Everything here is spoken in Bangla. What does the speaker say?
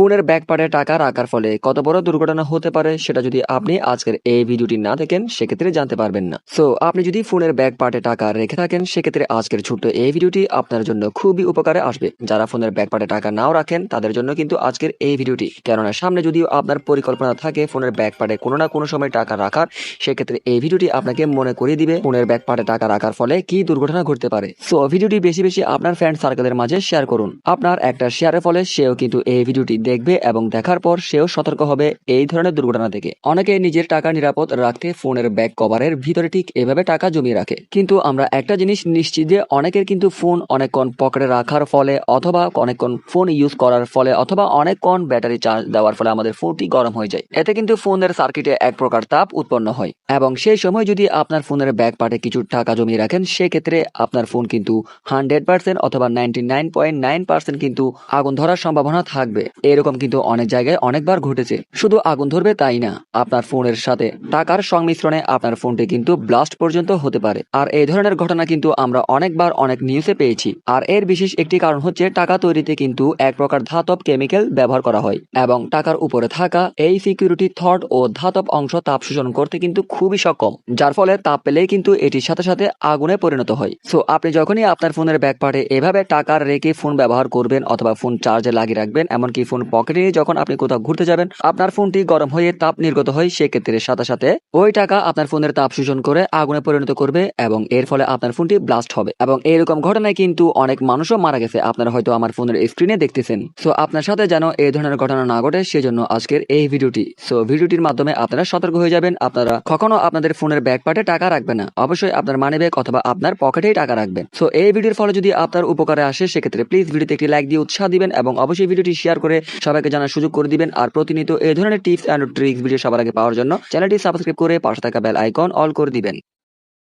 ফোনের ব্যাক পার্টে টাকা রাখার ফলে কত বড় দুর্ঘটনা হতে পারে সেটা যদি আপনি আজকের এই ভিডিওটি না দেখেন, সেক্ষেত্রে জানতে পারবেন না। সো আপনি যদি ফোনের ব্যাক পার্টে টাকা রেখে থাকেন, সেক্ষেত্রে আজকের ছোট্ট এই ভিডিওটি আপনার জন্য খুবই উপকারে আসবে। যারা ফোনের ব্যাক পার্টে টাকা নাও রাখেন, তাদের জন্য কিন্তু আজকের এই ভিডিওটি। কেননা, সামনে যদিও আপনার পরিকল্পনা থাকে ফোনের ব্যাক পার্টে কোনো না কোনো সময় টাকা রাখার, সেক্ষেত্রে এই ভিডিওটি আপনাকে মনে করিয়ে দিবে ফোনের ব্যাক পার্টে টাকা রাখার ফলে কি দুর্ঘটনা ঘটতে পারে। সো ভিডিওটি বেশি বেশি আপনার ফ্রেন্ড সার্কেলের মাঝে শেয়ার করুন। আপনার একটা শেয়ারের ফলে সেও কিন্তু এই ভিডিওটি দেখবে এবং দেখার পর সেও সতর্ক হবে এই ধরনের দুর্ঘটনা থেকে। অনেকে নিজের টাকা নিরাপদ রাখতে ফোনের ব্যাক কভারের ভিতরে ঠিক এভাবে টাকা জমিয়ে রাখে। কিন্তু আমরা একটা জিনিস নিশ্চিত যে অনেকের কিন্তু ফোন অনেকক্ষণ পকেটে রাখার ফলে অথবা অনেকক্ষণ ফোন ইউজ করার ফলে অথবা অনেকক্ষণ ব্যাটারি চার্জ দেওয়ার ফলে আমাদের ফোনটি গরম হয়ে যায়। এতে কিন্তু ফোনের সার্কিটে এক প্রকার তাপ উৎপন্ন হয়। এবং সেই সময় যদি আপনার ফোনের ব্যাক পার্টে কিছু টাকা জমিয়ে রাখেন, সেক্ষেত্রে আপনার ফোন কিন্তু হান্ড্রেড পার্সেন্ট অথবা ninety nine point nine percent কিন্তু আগুন ধরার সম্ভাবনা থাকবে। এরকম কিন্তু অনেক জায়গায় অনেকবার ঘটেছে। শুধু আগুন ধরবে তাই না, আপনার ফোনের সাথে টাকার সংমিশ্রণে আপনার ফোনটি কিন্তু ব্লাস্ট পর্যন্ত হতে পারে। আর এই ধরনের ঘটনা কিন্তু আমরা অনেকবার অনেক নিউজে পেয়েছি। আর এর বিশেষ একটি কারণ হচ্ছে টাকা তৈরিতে কিন্তু এক প্রকার ধাতব কেমিক্যাল ব্যবহার করা হয় এবং টাকার উপরে থাকা এই সিকিউরিটি থট ও ধাতব অংশ তাপ শোষণ করতে কিন্তু খুবই সক্ষম, যার ফলে তাপ পেলেই কিন্তু এটির সাথে সাথে আগুনে পরিণত হয়। সো আপনি যখনই আপনার ফোনের পার্টে এভাবে টাকার রেখে ফোন ব্যবহার করবেন অথবা ফোন চার্জে লাগিয়ে রাখবেন, এমনকি ফোন পকেটে নিয়ে যখন আপনি কোথাও ঘুরতে যাবেন, আপনার ফোনটি গরম হয়ে তাপ নির্গত হয়, সেক্ষেত্রে সাথে সাথে ওই টাকা আপনার ফোনের তাপ শোষণ করে আগুনে পরিণত করবে এবং এর ফলে আপনার ফোনটি ব্লাস্ট হবে। এবং এরকম ঘটনায় কিন্তু অনেক মানুষও মারা গেছে। আপনারা হয়তো আমার ফোনের স্ক্রিনে দেখতেছেন। সো আপনার সাথে যেন এই ধরনের ঘটনা না ঘটে, সেজন্য আজকের এই ভিডিওটি। সো ভিডিওটির মাধ্যমে আপনারা সতর্ক হয়ে যাবেন। আপনারা কখনো আপনাদের ফোনের ব্যাক পার্টে টাকা রাখবেন না। অবশ্যই আপনার মানি ব্যাগ অথবা আপনার পকেটেই টাকা রাখবেন। সো এই ভিডিওর ফলে যদি আপনার উপকারে আসে, সেক্ষেত্রে প্লিজ ভিডিওতে একটি লাইক দিয়ে উৎসাহ দিবেন এবং অবশ্যই ভিডিওটি শেয়ার করে সবাইকে জানার সুযোগ করে দিবেন। আর প্রতিনিয়ত এই ধরনের টিপস অ্যান্ড ট্রিক্স ভিডিও সবার আগে পাওয়ার জন্য চ্যানেলটি সাবস্ক্রাইব করে পাশে থাকা বেল আইকন অল করে দিবেন।